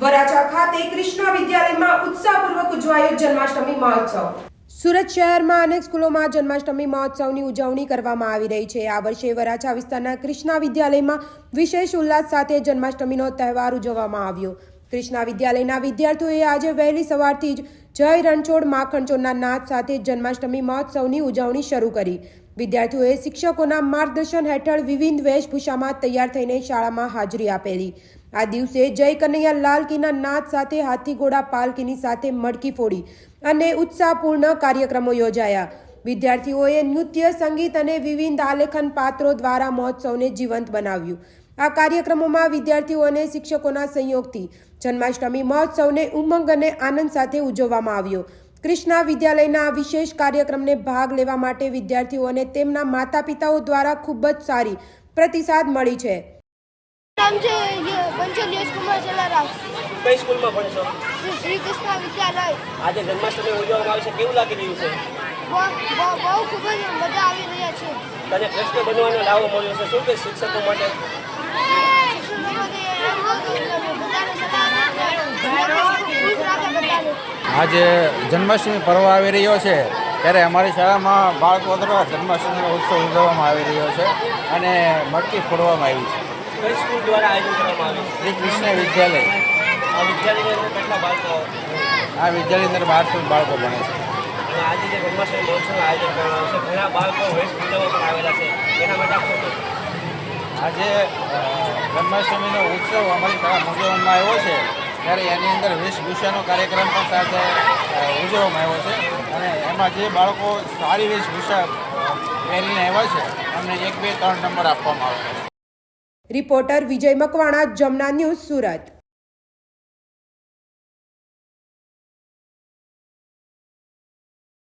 વરાછા ખાતે કૃષ્ણ વિદ્યાલયમાં ઉત્સાહપૂર્વક ઉજવાયો જન્માષ્ટમી મહોત્સવ. સુરત શહેરમાં અનેક સ્કૂલોમાં જન્માષ્ટમી મહોત્સવની ઉજવણી કરવામાં આવી રહી છે. આ વર્ષે વરાછા વિસ્તારના કૃષ્ણા વિદ્યાલયમાં વિશેષ ઉલ્લાસ સાથે જન્માષ્ટમીનો તહેવાર ઉજવવામાં આવ્યો. કૃષ્ણા વિદ્યાલયના વિદ્યાર્થીઓએ આજે વહેલી સવારથી જ જય રણછોડ માખણચોડના નાદ સાથે જન્માષ્ટમી મહોત્સવની ઉજવણી શરૂ કરી. વિદ્યાર્થીઓએ શિક્ષકોના માર્ગદર્શન હેઠળ વિવિધ વેશભૂષામાં તૈયાર થઈને શાળામાં હાજરી આપેલી. આ દિવસે જય કનૈયા લાલ કીના નાદ સાથે હાથીઘોડા પાલકીની સાથે મડકી ફોડી અને ઉત્સાહપૂર્ણ કાર્યક્રમો યોજાયા. વિદ્યાર્થીઓએ નૃત્ય, સંગીત અને વિવિધ આલેખન પાત્રો દ્વારા મહોત્સવને જીવંત બનાવ્યું. આ કાર્યક્રમોમાં વિદ્યાર્થીઓ અને શિક્ષકોના સંયોગથી જન્માષ્ટમી મહોત્સવને ઉમંગ અને આનંદ સાથે ઉજવવામાં આવ્યો. કૃષ્ણા વિદ્યાલયના આ વિશેષ કાર્યક્રમને ભાગ લેવા માટે વિદ્યાર્થીઓ અને તેમના માતા પિતાઓ દ્વારા ખૂબ જ સારી પ્રતિસાદ મળી છે. નામ છે બંસલ યશકુમાર જલારામ કઈ સ્કૂલમાં ભણશો શ્રી કૃષ્ણ વિદ્યાલય. આજે જન્માષ્ટમી ઉજવવામાં આવે છે. કેવું લાગી રહ્યું છે? બહુ ખૂબ જ મજા આવી રહ્યા છે. તને કૃષ્ણ બનવાનો લાવો મળ્યો છે. શું કે શિક્ષકો માટે? આજે જન્માષ્ટમી પર્વ આવી રહ્યો છે. ત્યારે અમારી શાળામાં બાળકો દ્વારા જન્માષ્ટમીનો ઉત્સવ ઉજવવામાં આવી રહ્યો છે અને મટકી ફોડવામાં આવી છે. કઈ સ્કૂલ દ્વારા આયોજન કરવામાં આવ્યું શ્રી કૃષ્ણ વિદ્યાલય. આ વિદ્યાલયની અંદર કેટલા બાળકો આ વિદ્યાલયની અંદર બારસો બાળકો ભણે છે. અને આજે જે બ્રહ્માશ્રી મહોત્સવનું આયોજન કરવામાં આવશે ઘણા બાળકો વેશભૂષામાં પણ આવેલા છે. એના માટે આપ આજે જન્માષ્ટમીનો ઉત્સવ અમારી શાળા ઉજવવામાં આવ્યો છે ત્યારે એની અંદર વેશભૂષાનો કાર્યક્રમ પણ સાથે ઉજવવામાં આવ્યો છે. અને એમાં જે બાળકો સારી વેશભૂષા પહેરીને આવ્યા છે એમને એક બે ત્રણ નંબર આપવામાં આવ્યો છે. Reporter Vijay Makwana Jamna news Surat.